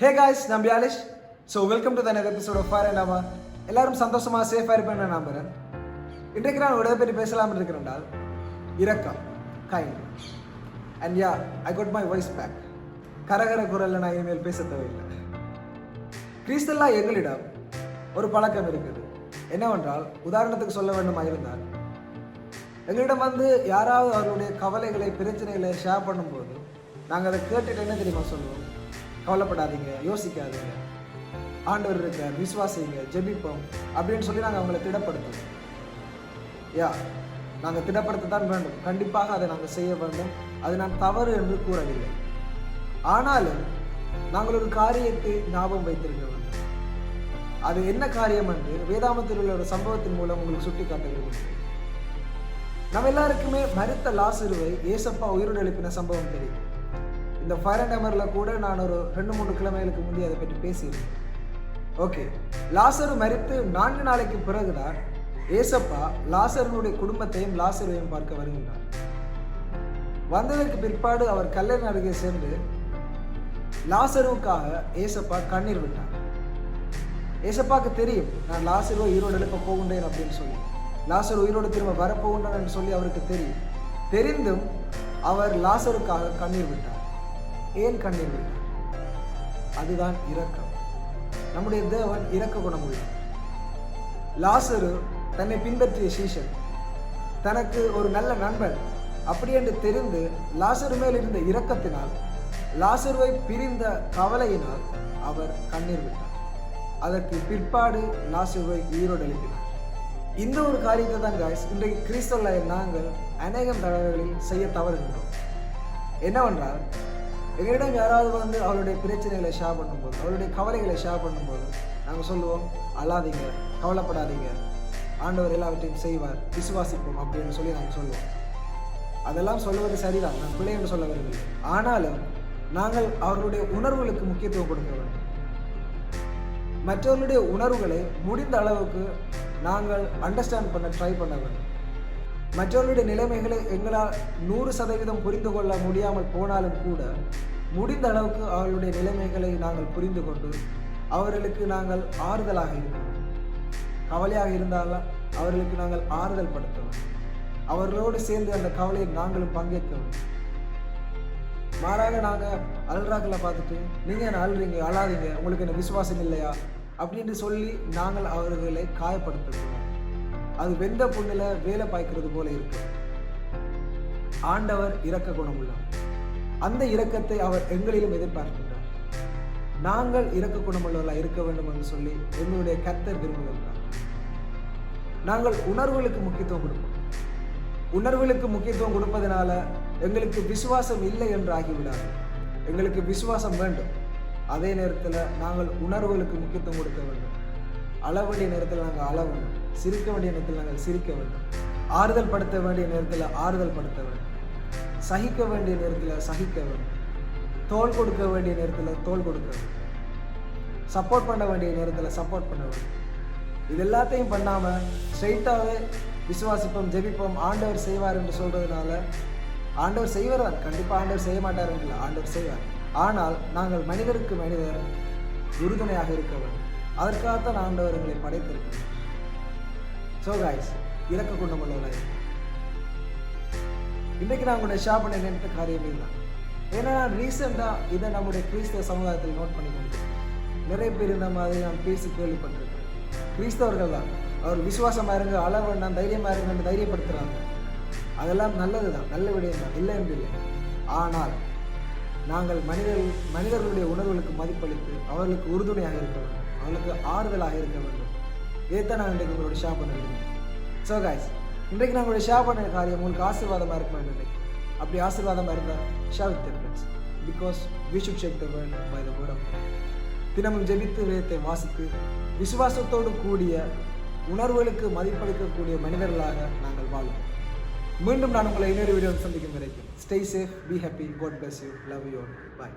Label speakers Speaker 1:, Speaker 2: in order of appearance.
Speaker 1: ஹே guys நான் பியாலிஷ் so welcome to the episode of fire and எல்லாரும் சந்தோஷமாக சேஃபாக இருப்பேன் நான் நம்புகிறேன் இன்றைக்கு நான் உடைய பற்றி பேசலாம்னு இருக்கிறேன்டால் இரக்கம் kind and yeah I got my voice back கரகர குரலில் நான் இனிமேல் பேச தேவையில்லை. கிறிஸ்தல்லா எங்களிடம் ஒரு பழக்கம் இருக்குது. என்னவென்றால் உதாரணத்துக்கு சொல்ல வேண்டுமா இருந்தால் எங்களிடம் வந்து யாராவது அவர்களுடைய கவலைகளை பிரச்சனைகளை ஷேர் பண்ணும்போது நாங்கள் அதை கேட்டுட்டு என்ன தெரியுமா சொல்லுவோம்? கவலைப்படாதீங்க யோசிக்காதீங்க. ஆண்டவர் இருக்கார் விசுவாசிங்க ஜெபிப்போம். அப்படின்னு சொல்லி நாங்கள் அவங்களை திடப்படுத்துவோம். யா நாங்கள் திடப்படுத்த தான் வேண்டும். கண்டிப்பாக அதை நாங்கள் செய்ய வேண்டும். அது நான் தவறு என்று கூறவில்லை. ஆனாலும் நாங்கள் ஒரு காரியத்தை ஞாபகம் வைத்திருக்க வேண்டும். அது என்ன காரியம் என்று வேதாமத்தில் உள்ள ஒரு சம்பவத்தின் மூலம் உங்களுக்கு சுட்டிக்காட்ட விரும்புகிறேன் நம்ம எல்லாருக்குமே மறுத்த லாசுருவை ஏசப்பா உயிரோடு எழுப்பின சம்பவம் தெரியும். இந்த ஃபயர் அண்ட் எமரில் கூட நான் ஒரு ரெண்டு மூணு கிழமைகளுக்கு முந்தைய அதை பற்றி பேசியிருந்தேன். ஓகே லாசரு மறித்து நான்கு நாளைக்கு பிறகுதான் ஏசப்பா லாசருனுடைய குடும்பத்தையும் லாசருவையும் பார்க்க வருகின்றார். வந்ததற்கு பிற்பாடு அவர் கல்லறை அருகே சென்று லாசருவுக்காக ஏசப்பா கண்ணீர் விட்டார். ஏசப்பாக்கு தெரியும் நான் லாசரோ உயிரோடு எழுப்ப போகின்றேன் அப்படின்னு சொல்லி. லாசர் உயிரோடு திரும்ப வரப்போகின்றான் என்று சொல்லி அவருக்கு தெரியும். தெரிந்தும் அவர் லாசருக்காக கண்ணீர் விட்டார். ஏன் கண்ணீர் விட்டார் அதுதான் இரக்கம். நம்முடைய தேவன் இரக்க குணம் உள்ளவர். லாசரு தன்னை பின்பற்றிய சீஷன் தனக்கு ஒரு நல்ல நண்பன். அப்படி என்று தெரிந்து லாசரு மேல் இருந்த இரக்கத்தினால் லாசருவை பிரிந்த கவலையினால் அவர் கண்ணீர் விட்டார். அதற்கு பிற்பாடு லாசருவை உயிரோடு எழுப்பினார் இந்த ஒரு காரியத்தை தான் காய்ஸ் இன்றைக்கு கிறிஸ்தவ நாங்கள் அநேகம் தடவைகளில் செய்ய தவறுகின்றோம். என்னவென்றால் எங்களிடம் யாராவது வந்து அவருடைய பிரச்சனைகளை ஷேர் பண்ணும்போது அவருடைய கவலைகளை ஷேர் பண்ணும்போது நாங்கள் சொல்லுவோம் அழாதீங்க கவலைப்படாதீங்க. ஆண்டவர் எல்லாவற்றையும் செய்வார் விசுவாசிப்போம் அப்படின்னு சொல்லி நாங்கள் சொல்லுவோம். அதெல்லாம் சொல்லுவது சரிதான் நான் பிள்ளை என்று சொல்ல வரவில்லை ஆனாலும் நாங்கள் அவர்களுடைய உணர்வுகளுக்கு முக்கியத்துவம் கொடுக்க வேண்டும். மற்றவர்களுடைய உணர்வுகளை முடிந்த அளவுக்கு நாங்கள் அண்டர்ஸ்டாண்ட் பண்ண ட்ரை பண்ண வேண்டும். மற்றவர்களுடைய நிலைமைகளை எங்களால் நூறு சதவீதம் புரிந்து கொள்ள முடியாமல் போனாலும் கூட முடிந்த அளவுக்கு அவர்களுடைய நிலைமைகளை நாங்கள் புரிந்து கொண்டு அவர்களுக்கு நாங்கள் ஆறுதலாக இருக்கிறோம். கவலையாக இருந்தாலும் அவர்களுக்கு நாங்கள் ஆறுதல் படுத்துவோம். அவர்களோடு சேர்ந்து அந்த கவலையை நாங்களும் பங்கேற்கிறோம் மாறாக நாங்கள் அல்றாக்கில் பார்த்துட்டு நீங்கள் என்ன அழுறீங்க அழாதீங்க. உங்களுக்கு என்ன விசுவாசம் இல்லையா? அப்படின்னு சொல்லி நாங்கள் அவர்களை காயப்படுத்துகிறோம் அது வெந்த புண்ணில் வேலை பாய்க்கிறது போல இருக்கு. ஆண்டவர் இரக்க குணமுள்ளவர். அந்த இரக்கத்தை அவர் எங்களிலும் எதிர்பார்க்கின்றார். நாங்கள் இரக்க குணமுள்ளவர்களாக இருக்க வேண்டும் என்று சொல்லி எங்களுடைய கர்த்தர் விரும்புகின்றார். நாங்கள் உணர்வுகளுக்கு முக்கியத்துவம் கொடுப்போம். உணர்வுகளுக்கு முக்கியத்துவம் கொடுப்பதனால எங்களுக்கு விசுவாசம் இல்லை என்று ஆகிவிடாது. எங்களுக்கு விசுவாசம் வேண்டும். அதே நேரத்தில் நாங்கள் உணர்வுகளுக்கு முக்கியத்துவம் கொடுக்க வேண்டும். அளவுடைய நேரத்தில் நாங்கள் அளவு சிரிக்க வேண்டிய நேரத்தில் நாங்கள் சிரிக்க வேண்டும். ஆறுதல் படுத்த வேண்டிய நேரத்தில் ஆறுதல் படுத்த வேண்டும். சகிக்க வேண்டிய நேரத்தில் சகிக்க வேண்டும். தோல் கொடுக்க வேண்டிய நேரத்தில் தோல் கொடுக்க வேண்டும். சப்போர்ட் பண்ண வேண்டிய நேரத்தில் சப்போர்ட் பண்ண வேண்டும். இது எல்லாத்தையும் பண்ணாமல் ஸ்ட்ரைட்டாகவே விசுவாசிப்போம் ஜெபிப்போம் ஆண்டவர் செய்வார் என்று சொல்கிறதுனால ஆண்டவர் செய்வார். தான் கண்டிப்பாக ஆண்டவர் செய்ய மாட்டார் இல்லை ஆண்டவர் செய்வார். ஆனால் நாங்கள் மனிதருக்கு மனிதர் உறுதுணையாக இருக்க வேண்டும். அதற்காகத்தான் ஆண்டவர் எங்களை படைத்திருக்கிறார். ஸோ காய்ஸ் இறக்க குணமுள்ளவர்கள் இன்றைக்கு நான் உங்களுடைய ஷாப் பண்ண நினைத்த காரியம் இதுதான் ஏன்னா ரீசெண்டாக இதை நம்முடைய கிறிஸ்தவ சமுதாயத்தில் நோட் பண்ணி நிறைய பேர் இந்த மாதிரி நான் பேசி கேள்விப்பட்டிருக்கேன். கிறிஸ்தவர்கள் தான். அவர் விசுவாசமாக இருங்க அள தைரியமாக இருங்கன்னு தைரியப்படுத்துகிறாங்க அதெல்லாம் நல்லது தான் நல்ல விடயம் தான் இல்லை என்று இல்லை. ஆனால் நாங்கள் மனிதர்கள் மனிதர்களுடைய உணர்வுகளுக்கு மதிப்பளித்து அவர்களுக்கு உறுதுணையாக இருக்க வேண்டும். அவர்களுக்கு ஆறுதலாக இருக்க வேண்டும். இதைத்தான் நான் இன்றைக்கு உங்களோட ஷேர் பண்ண விரும்புகிறேன் ஸோ காய்ஸ் இன்றைக்கு நான் உங்களோட ஷேர் பண்ண காரியம் உங்களுக்கு ஆசீர்வாதமாக இருக்குமா நினைக்கிறேன் அப்படி ஆசீர்வாதமாக இருந்தால் share with friends because we should shake the world by the word of தினமும் ஜெபித்து விதத்தை வாசித்து விசுவாசத்தோடு கூடிய உணர்வுகளுக்கு மதிப்பளிக்கக்கூடிய மனிதர்களாக நாங்கள் வாழ்வோம். மீண்டும் நான் உங்களை இன்னொரு வீடியோ சந்திக்கும் வரைக்கும் stay safe be happy God bless you love you bye